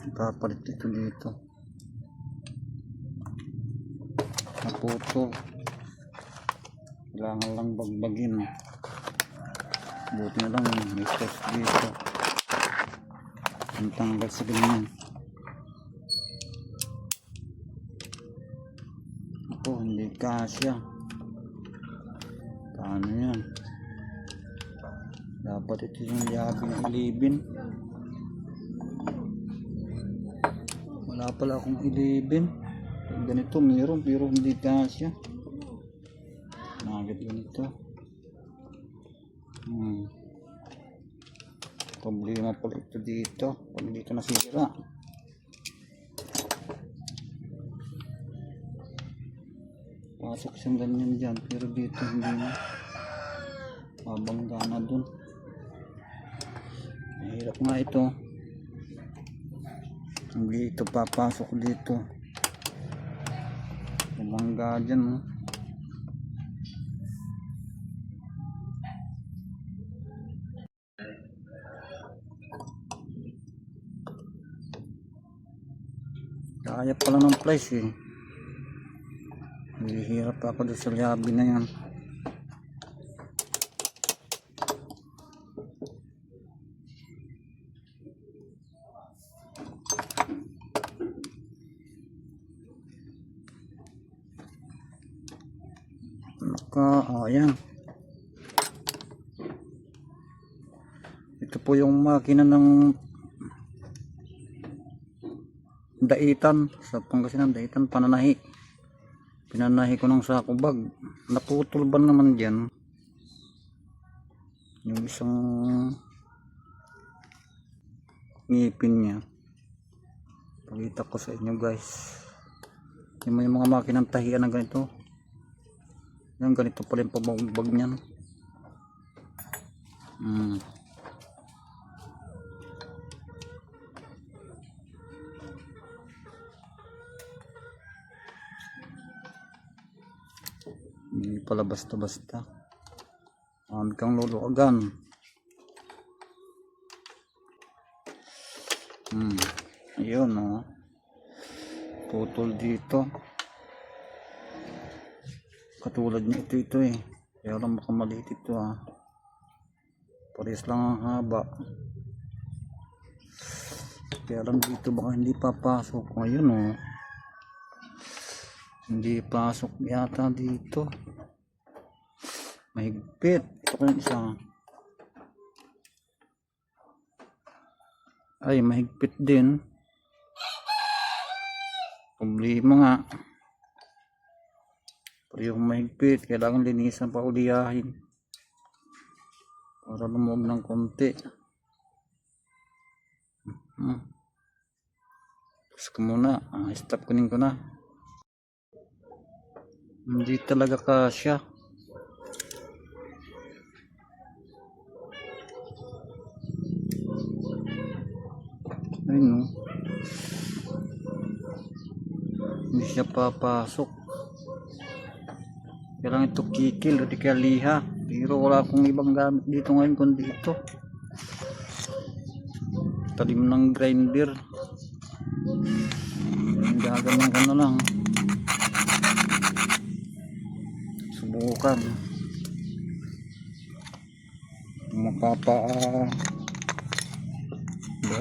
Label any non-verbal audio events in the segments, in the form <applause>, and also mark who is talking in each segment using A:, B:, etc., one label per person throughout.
A: Kapalit ito dito. Naputol. Kailangan lang bagbagin. Buti na lang may test dito. Ang tanggal sa ganyan. Ako, hindi kasya. Paano yan? Dapat ito yung yabing ilibin. Wala pala akong ilibin. Ganito meron pero hindi kasya. Nagit ganito. Hmm. Problema pala ito dito. Pag dito nasira. Pasok siyang ganyan dyan. Pero dito hindi na. Mabangga na dun. Mahirap nga ito. Hindi ito papasok dito. Bumangga dyan. Oh. Kaya pala ng price eh. Hihirap ako doon sa lobby na yan. Naka, oh, ayan. Ito po yung makina ng daitan sa Pangasinan daitan pananahi. Pinanahi ko ng sako bag. Naputol ba naman dyan? Yung isang ngipin niya. Pakita ko sa inyo guys. Yung mga makinang tahian na ganito yan ganito pala yung pabagbag niyan hmm. Hindi pala basta-basta. Marami kang luluagan. Hmm. Ayun, oh. Putol dito. Katulad niya ito, ito eh. Kaya lang baka maliit ito ah. Pares lang ang haba. Kaya lang dito baka hindi papasok. Ayun oh. Hindi pasok yata dito. Mahigpit. Ito ko yung isa. Ay, mahigpit din. Problema nga. Pero yung mahigpit, kailangan linisan pa uliyahin. Para lumuwag ng konti. Hmm. Tapos ko muna. Ah, stop kunin ko na. Hindi talaga kasya. Ayun no. Hindi siya papasok. Kailangan ito kikil o di kaya liha. Pero wala akong ibang gamit dito ngayon kundi ito. Talim ng grinder. Gaganyan ka na lang. subukan mapapa uh,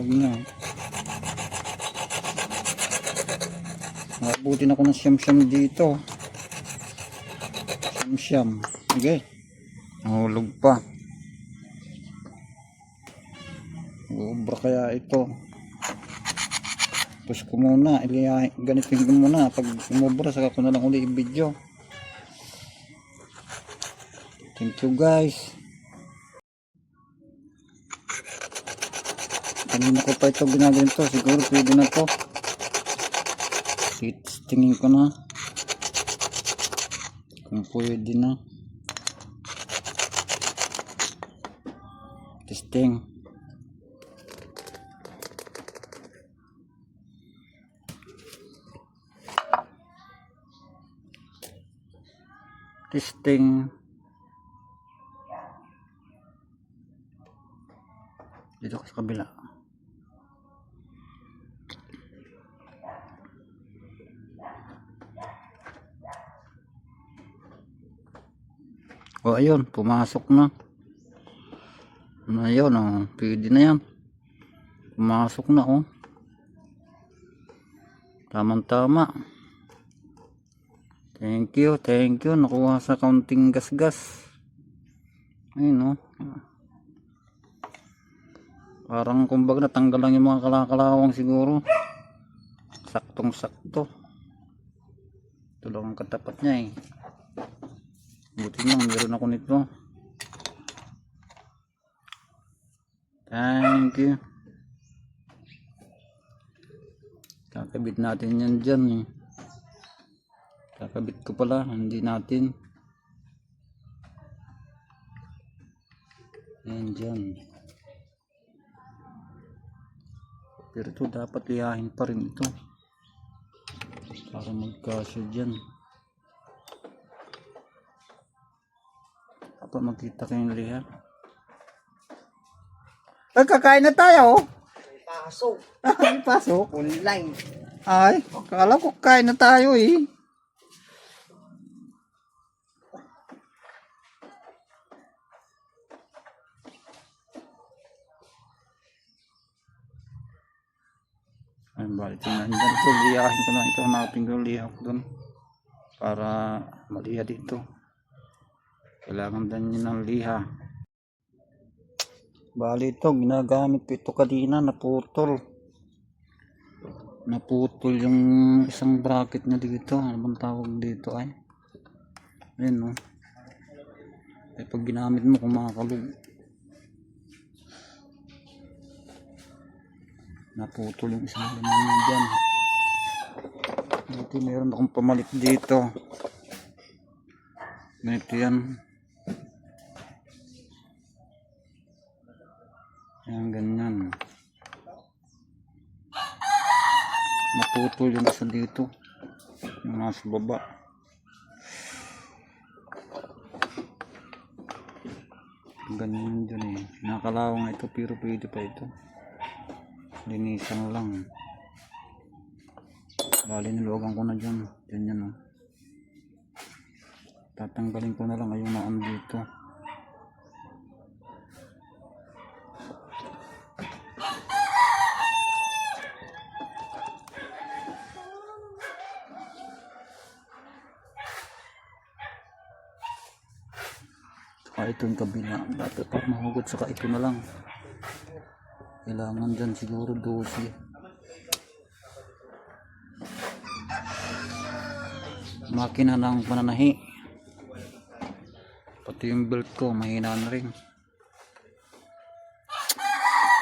A: na nabutin ako ng siyam siyam dito siyam okay nahulog pa ubra kaya ito push ko muna iliyahin ganitin ko muna pag umubra saka ko na lang uli i-video Thank you guys. Kanina ko pa ito ginaganito. Siguro pwede na to. Tingin ko na. Kung pwede na. Testing. Testing. dito sa kabila O ayun, pumasok na. Ayun, oh, pwede na yan. Pumasok na, oh. Tamang tama. Thank you, thank you. Nakuha sa kaunting gas-gas. Ayun, oh. Parang kumbaga natanggal lang yung mga kalakalawang siguro. Saktong sakto. Ito lang ang katapat niya eh. Buti lang, meron ako nito. Thank you. Kakabit natin yan dyan eh. Kakabit ko pala, hindi natin. Yan dyan. Pero ito dapat liyahin pa rin ito. Para magkasya dyan. Dapat makita kayong liha. Ay, kakain na tayo.
B: Pasok.
A: Ay, pasok. <laughs>
B: Online.
A: Ay, kala ko kain na tayo eh. Ay, balik na dyan. Ito, liyahin ko lang ito. Hanapin ko ko dun. Para maliha dito. Kailangan din yun ng liha. Bali ito, ginagamit ko ito kanina, naputol. Naputol yung isang bracket niya dito. Ano bang tawag dito ay? Ayan no. Eh pag ginamit mo kumakalog. Naputol yung isang laman niya dyan. Dito meron akong pamalit dito. Ganito yan. Yan ganyan. Naputol yung isa dito. Yung nasa baba. Ganyan dyan eh. Nakalawang ito pero pwede pa ito. Linisan lang. Bali niluwagan ko na dyan. Dyan yan oh. Tatanggalin ko na lang ayun na dito. Saka ito yung kabila. Dapat pag mahugot saka ito na lang. Kailangan dyan siguro 12. Makina ng pananahi. Pati yung belt ko, mahina na rin.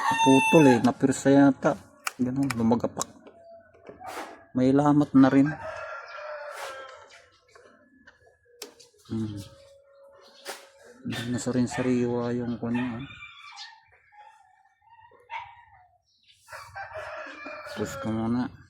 A: Naputol eh, napirsa yata. Ganun, lumagapak. May lamat na rin. Hmm. Hindi na sa rin sariwa yung kanya. Push ko muna.